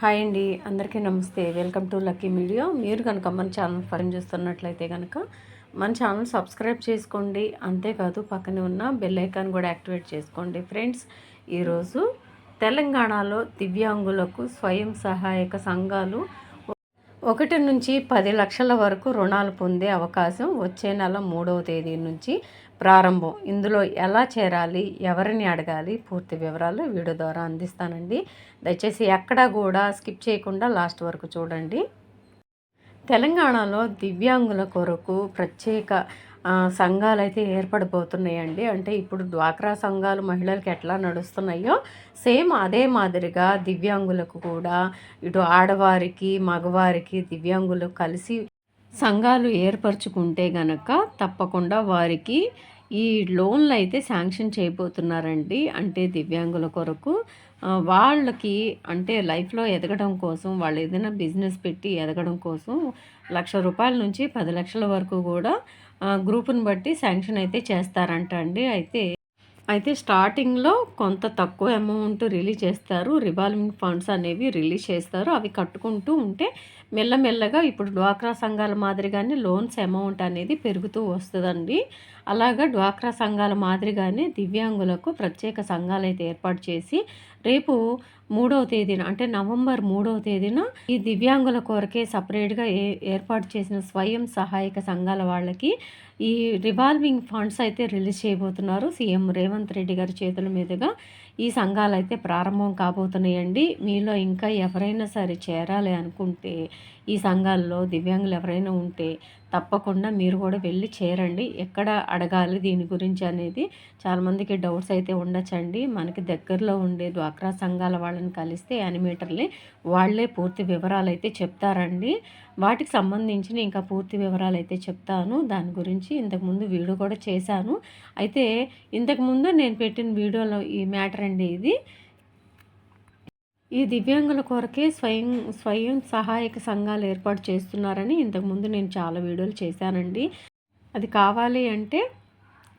Hi అండి అందరికీ నమస్తే. Welcome to Lucky Media. మీరు కనుక మన ఛానల్ ఫైన్ చూస్తున్నట్లయితే కనుక మన ఛానల్ సబ్స్క్రైబ్ చేసుకోండి. అంతేకాదు పక్కనే ఉన్న బెల్ ఐకాన్ కూడా యాక్టివేట్ చేసుకోండి. ఫ్రెండ్స్ ఈరోజు తెలంగాణలో దివ్యాంగులకు స్వయం సహాయక సంఘాలు ఒకటి నుంచి పది లక్షల వరకు రుణాలు పొందే అవకాశం వచ్చే నెల మూడవ తేదీ నుంచి ప్రారంభం. ఇందులో ఎలా చేరాలి ఎవరిని అడగాలి పూర్తి వివరాలు వీడియో ద్వారా అందిస్తానండి. దయచేసి ఎక్కడా కూడా స్కిప్ చేయకుండా లాస్ట్ వరకు చూడండి. తెలంగాణలో దివ్యాంగుల కొరకు ప్రత్యేక సంఘాలు అయితే ఏర్పడిపోతున్నాయండి. అంటే ఇప్పుడు డ్వాక్రా సంఘాలు మహిళలకు ఎట్లా నడుస్తున్నాయో సేమ్ అదే మాదిరిగా దివ్యాంగులకు కూడా ఇటు ఆడవారికి మగవారికి దివ్యాంగులు కలిసి సంఘాలు ఏర్పరచుకుంటే గనక తప్పకుండా వారికి ఈ లోన్లు అయితే శాంక్షన్ చేయబోతున్నారండి. అంటే దివ్యాంగుల కొరకు వాళ్ళకి అంటే లైఫ్లో ఎదగడం కోసం వాళ్ళు ఏదైనా బిజినెస్ పెట్టి ఎదగడం కోసం లక్ష రూపాయల నుంచి పది లక్షల వరకు కూడా ఆ, గ్రూపుని బట్టి శాంక్షన్ అయితే చేస్తారంట అండి. అయితే అయితే స్టార్టింగ్లో కొంత తక్కువ అమౌంట్ రిలీజ్ చేస్తారు. రివాల్వింగ్ ఫండ్స్ అనేవి రిలీజ్ చేస్తారు. అవి కట్టుకుంటూ ఉంటే మెల్లమెల్లగా ఇప్పుడు డ్వాక్రా సంఘాల మాదిరిగానే లోన్స్ అమౌంట్ అనేది పెరుగుతూ వస్తుందండి. అలాగా డ్వాక్రా సంఘాల మాదిరిగానే దివ్యాంగులకు ప్రత్యేక సంఘాలు అయితే ఏర్పాటు చేసి రేపు మూడవ తేదీన అంటే నవంబర్ మూడవ తేదీన ఈ దివ్యాంగుల కొరకే సపరేట్గా ఏ ఏర్పాటు చేసిన స్వయం సహాయక సంఘాల వాళ్ళకి ఈ రివాల్వింగ్ ఫండ్స్ అయితే రిలీజ్ చేయబోతున్నారు. సీఎం రేవంత్ రెడ్డి గారి చేతుల మీదుగా ఈ సంఘాలు అయితే ప్రారంభం కాబోతున్నాయండి. మీలో ఇంకా ఎవరైనా సరే చేరాలి అనుకుంటే ఈ సంఘాల్లో దివ్యాంగులు ఎవరైనా ఉంటే తప్పకుండా మీరు కూడా వెళ్ళి చేరండి. ఎక్కడ అడగాలి దీని గురించి అనేది చాలామందికి డౌట్స్ అయితే ఉండొచ్చండి. మనకి దగ్గరలో ఉండే డ్వాక్రా సంఘాల వాళ్ళని కలిస్తే యానిమేటర్లే వాళ్ళే పూర్తి వివరాలు అయితే చెప్తారండి. వాటికి సంబంధించిన ఇంకా పూర్తి వివరాలు అయితే చెప్తాను. దాని గురించి ఇంతకుముందు వీడియో కూడా చేశాను. అయితే ఇంతకుముందు నేను పెట్టిన వీడియోలో ఈ మ్యాటర్ అండి ఇది. ఈ దివ్యాంగుల కొరకే స్వయం స్వయం సహాయక సంఘాలు ఏర్పాటు చేస్తున్నారని ఇంతకుముందు నేను చాలా వీడియోలు చేశానండి. అది కావాలి అంటే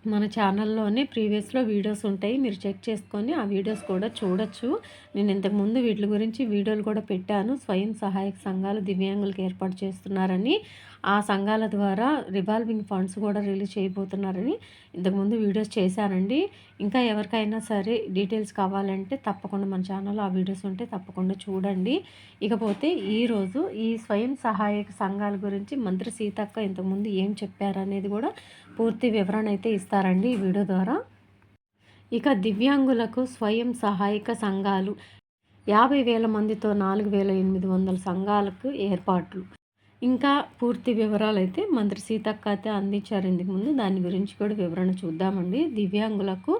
మన ఛానల్లోనే ప్రీవియస్లో వీడియోస్ ఉంటాయి. మీరు చెక్ చేసుకొని ఆ వీడియోస్ కూడా చూడొచ్చు. నేను ఇంతకుముందు వీటి గురించి వీడియోలు కూడా పెట్టాను. స్వయం సహాయక సంఘాలు దివ్యాంగులకు ఏర్పాటు చేస్తున్నారని. ఆ సంఘాల ద్వారా రివాల్వింగ్ ఫండ్స్ కూడా రిలీజ్ చేయబోతున్నారని ఇంతకుముందు వీడియోస్ చేశానండి. ఇంకా ఎవరికైనా సరే డీటెయిల్స్ కావాలంటే తప్పకుండా మన ఛానల్లో ఆ వీడియోస్ ఉంటే తప్పకుండా చూడండి. ఇకపోతే ఈరోజు ఈ స్వయం సహాయక సంఘాల గురించి మంత్రి సీతక్క ఇంతకుముందు ఏం చెప్పారనేది కూడా పూర్తి వివరణ అయితే ఇస్తారండి ఈ వీడియో ద్వారా. ఇక దివ్యాంగులకు స్వయం సహాయక సంఘాలు యాభై వేల మందితో నాలుగు వేల ఎనిమిది వందల సంఘాలకు ఏర్పాట్లు. ఇంకా పూర్తి వివరాలు అయితే మంత్రి సీతక్క అయితే అందించారు ఇందుకు ముందు. దాని గురించి కూడా వివరణ చూద్దామండి. దివ్యాంగులకు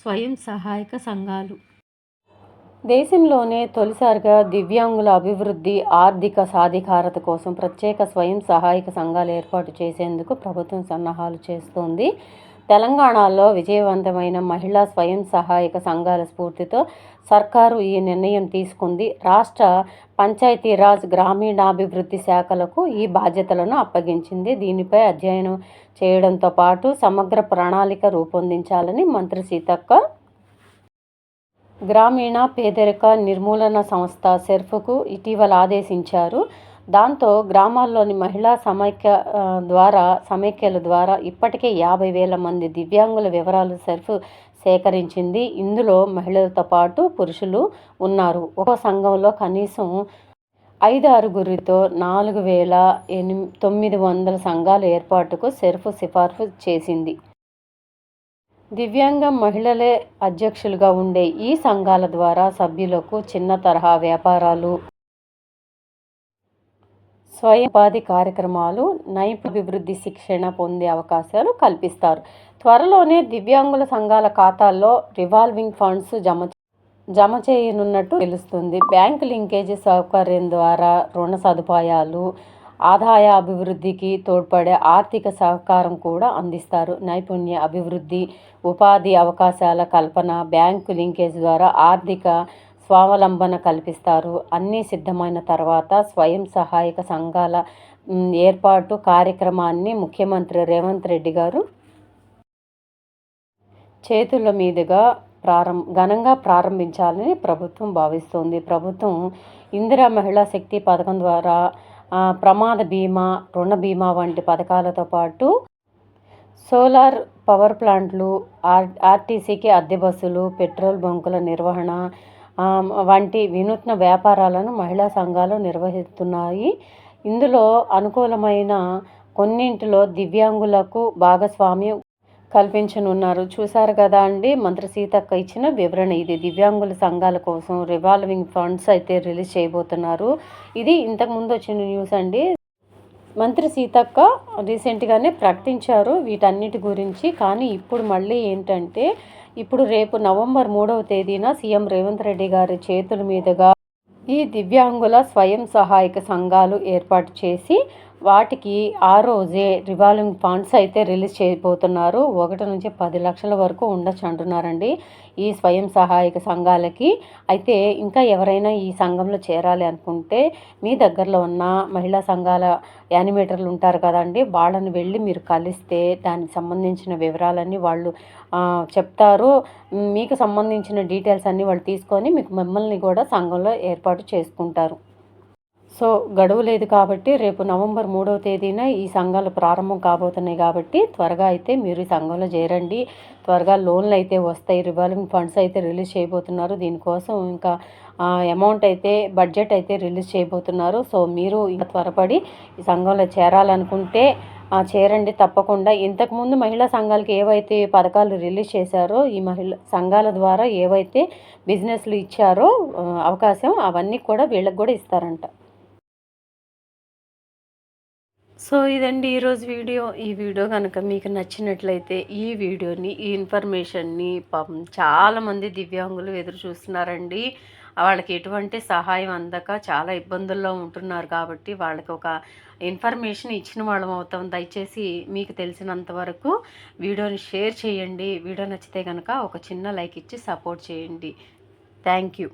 స్వయం సహాయక సంఘాలు. దేశంలోనే తొలిసారిగా దివ్యాంగుల అభివృద్ధి ఆర్థిక సాధికారత కోసం ప్రత్యేక స్వయం సహాయక సంఘాలు ఏర్పాటు చేసేందుకు ప్రభుత్వం సన్నాహాలు చేస్తోంది. తెలంగాణలో విజయవంతమైన మహిళా స్వయం సహాయక సంఘాల స్ఫూర్తితో సర్కారు ఈ నిర్ణయం తీసుకుంది. రాష్ట్ర పంచాయతీరాజ్ గ్రామీణాభివృద్ధి శాఖలకు ఈ బాధ్యతలను అప్పగించింది. దీనిపై అధ్యయనం చేయడంతో పాటు సమగ్ర ప్రణాళిక రూపొందించాలని మంత్రి సీతక్క గ్రామీణ పేదరిక నిర్మూలన సంస్థ సెర్ఫ్కు ఇటీవల ఆదేశించారు. దాంతో గ్రామాల్లోని మహిళా సమైక్య ద్వారా సమైక్యల ద్వారా ఇప్పటికే యాభై వేల మంది దివ్యాంగుల వివరాలు సెర్ఫ్ సేకరించింది. ఇందులో మహిళలతో పాటు పురుషులు ఉన్నారు. ఒక సంఘంలో కనీసం ఐదు ఆరుగురితో నాలుగు వేల ఎనిమి తొమ్మిది వందల సంఘాల ఏర్పాటుకు సెర్ఫ్ సిఫార్సు చేసింది. దివ్యాంగ మహిళలే అధ్యక్షులుగా ఉండే ఈ సంఘాల ద్వారా సభ్యులకు చిన్న తరహా వ్యాపారాలు స్వయం ఉపాధి కార్యక్రమాలు నైపుణ్యాభివృద్ధి శిక్షణ పొందే అవకాశాలు కల్పిస్తారు. త్వరలోనే దివ్యాంగుల సంఘాల ఖాతాల్లో రివాల్వింగ్ ఫండ్స్ జమ జమ చేయనున్నట్టు తెలుస్తుంది. బ్యాంక్ లింకేజీ సౌకర్యం ద్వారా రుణ సదుపాయాలు ఆదాయ అభివృద్ధికి తోడ్పడే ఆర్థిక సహకారం కూడా అందిస్తారు. నైపుణ్య అభివృద్ధి ఉపాధి అవకాశాల కల్పన బ్యాంకు లింకేజ్ ద్వారా ఆర్థిక స్వావలంబన కల్పిస్తారు. అన్నీ సిద్ధమైన తర్వాత స్వయం సహాయక సంఘాల ఏర్పాటు కార్యక్రమాన్ని ముఖ్యమంత్రి రేవంత్ రెడ్డి గారు చేతుల మీదుగా ప్రారం ఘనంగా ప్రారంభించాలని ప్రభుత్వం భావిస్తోంది. ప్రభుత్వం ఇందిరా మహిళా శక్తి పథకం ద్వారా ప్రమాద బీమా రుణ బీమా వంటి పథకాలతో పాటు సోలార్ పవర్ ప్లాంట్లు ఆర్ ఆర్టీసీకి అద్దె బస్సులు పెట్రోల్ బంకుల నిర్వహణ వంటి వినూత్న వ్యాపారాలను మహిళా సంఘాలు నిర్వహిస్తున్నాయి. ఇందులో అనుకూలమైన కొన్నింటిలో దివ్యాంగులకు భాగస్వామ్యం కల్పించనున్నారు. చూశారు కదా అండి మంత్రి సీతక్క ఇచ్చిన వివరణ ఇది. దివ్యాంగుల సంఘాల కోసం రివాల్వింగ్ ఫండ్స్ అయితే రిలీజ్ చేయబోతున్నారు. ఇది ఇంతకుముందు వచ్చిన న్యూస్ అండి. మంత్రి సీతక్క రీసెంట్గానే ప్రకటించారు వీటన్నిటి గురించి. కానీ ఇప్పుడు మళ్ళీ ఏంటంటే ఇప్పుడు రేపు నవంబర్ మూడవ తేదీన సీఎం రేవంత్ రెడ్డి గారి చేతుల మీదుగా ఈ దివ్యాంగుల స్వయం సహాయక సంఘాలు ఏర్పాటు చేసి వాటికి ఆ రోజే రివాల్వింగ్ ఫండ్స్ అయితే రిలీజ్ చేయబోతున్నారు. ఒకటి నుంచి పది లక్షల వరకు ఉండొచ్చు అంటున్నారండి ఈ స్వయం సహాయక సంఘాలకి. అయితే ఇంకా ఎవరైనా ఈ సంఘంలో చేరాలి అనుకుంటే మీ దగ్గరలో ఉన్న మహిళా సంఘాల యానిమేటర్లు ఉంటారు కదండి వాళ్ళని వెళ్ళి మీరు కలిస్తే దానికి సంబంధించిన వివరాలన్నీ వాళ్ళు చెప్తారు. మీకు సంబంధించిన డీటెయిల్స్ అన్నీ వాళ్ళు తీసుకొని మీకు మిమ్మల్ని కూడా సంఘంలో ఏర్పాటు చేసుకుంటారు. సో గడువు లేదు కాబట్టి రేపు నవంబర్ మూడవ తేదీన ఈ సంఘాలు ప్రారంభం కాబోతున్నాయి కాబట్టి త్వరగా అయితే మీరు ఈ సంఘంలో చేరండి. త్వరగా లోన్లు అయితే వస్తాయి రివాల్వింగ్ ఫండ్స్ అయితే రిలీజ్ చేయబోతున్నారు. దీనికోసం ఇంకా అమౌంట్ అయితే బడ్జెట్ అయితే రిలీజ్ చేయబోతున్నారు. సో మీరు ఇంకా త్వరపడి ఈ సంఘంలో చేరాలనుకుంటే చేరండి తప్పకుండా. ఇంతకుముందు మహిళా సంఘాలకి ఏవైతే పథకాలు రిలీజ్ చేశారో ఈ మహిళ సంఘాల ద్వారా ఏవైతే బిజినెస్లు ఇచ్చారో అవకాశం అవన్నీ కూడా వీళ్ళకి కూడా ఇస్తారంట. సో ఇదండి ఈరోజు వీడియో. ఈ వీడియో కనుక మీకు నచ్చినట్లయితే ఈ వీడియోని ఈ ఇన్ఫర్మేషన్ని పాపం చాలామంది దివ్యాంగులు ఎదురు చూస్తున్నారండి. వాళ్ళకి ఎటువంటి సహాయం అందక చాలా ఇబ్బందుల్లో ఉంటున్నారు కాబట్టి వాళ్ళకి ఒక ఇన్ఫర్మేషన్ ఇచ్చిన వాళ్ళం అవుతాం. దయచేసి మీకు తెలిసినంత వరకు వీడియోని షేర్ చేయండి. వీడియో నచ్చితే కనుక ఒక చిన్న లైక్ ఇచ్చి సపోర్ట్ చేయండి. Thank you.